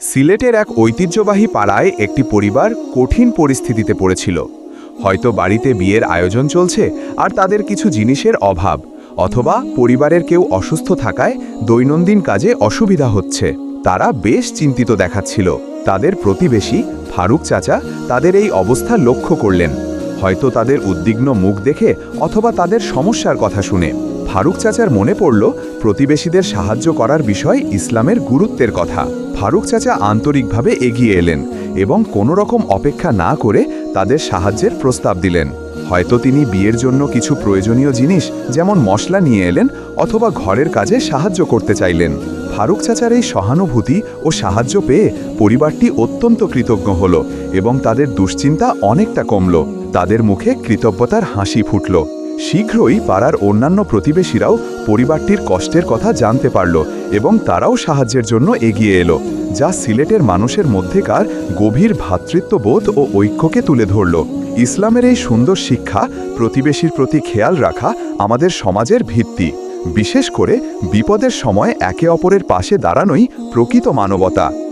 সিলেটের এক ঐতিহ্যবাহী পাড়ায় একটি পরিবার কঠিন পরিস্থিতিতে পড়েছিল। হয়তো বাড়িতে বিয়ের আয়োজন চলছে আর তাদের কিছু জিনিসের অভাব, অথবা পরিবারের কেউ অসুস্থ থাকায় দৈনন্দিন কাজে অসুবিধা হচ্ছে। তারা বেশ চিন্তিত দেখাচ্ছিল। তাদের প্রতিবেশী, ফারুক চাচা, তাদের এই অবস্থা লক্ষ্য করলেন। হয়তো তাদের উদ্বিগ্ন মুখ দেখে অথবা তাদের সমস্যার কথা শুনে। ফারুক চাচার মনে পড়ল, প্রতিবেশীদের সাহায্য করার বিষয় ইসলামের গুরুত্বের কথা। ফারুক চাচা আন্তরিকভাবে এগিয়ে এলেন এবং কোনো রকম অপেক্ষা না করে তাদের সাহায্যের প্রস্তাব দিলেন। হয়তো তিনি বিয়ের জন্য কিছু প্রয়োজনীয় জিনিস, যেমন মশলা নিয়ে এলেন অথবা ঘরের কাজে সাহায্য করতে চাইলেন। ফারুক চাচার এই সহানুভূতি ও সাহায্য পেয়ে পরিবারটি অত্যন্ত কৃতজ্ঞ হল এবং তাদের দুশ্চিন্তা অনেকটা কমল। তাদের মুখে কৃতজ্ঞতার হাসি ফুটল। শীঘ্রই পাড়ার অন্যান্য প্রতিবেশীরাও পরিবারটির কষ্টের কথা জানতে পারল এবং তারাও সাহায্যের জন্য এগিয়ে এলো, যা সিলেটের মানুষের মধ্যেকার গভীর ভ্রাতৃত্ববোধ ও ঐক্যকে তুলে ধরল। ইসলামের এই সুন্দর শিক্ষা, প্রতিবেশীর প্রতি খেয়াল রাখা আমাদের সমাজের ভিত্তি, বিশেষ করে বিপদের সময় একে অপরের পাশে দাঁড়ানোই প্রকৃত মানবতা।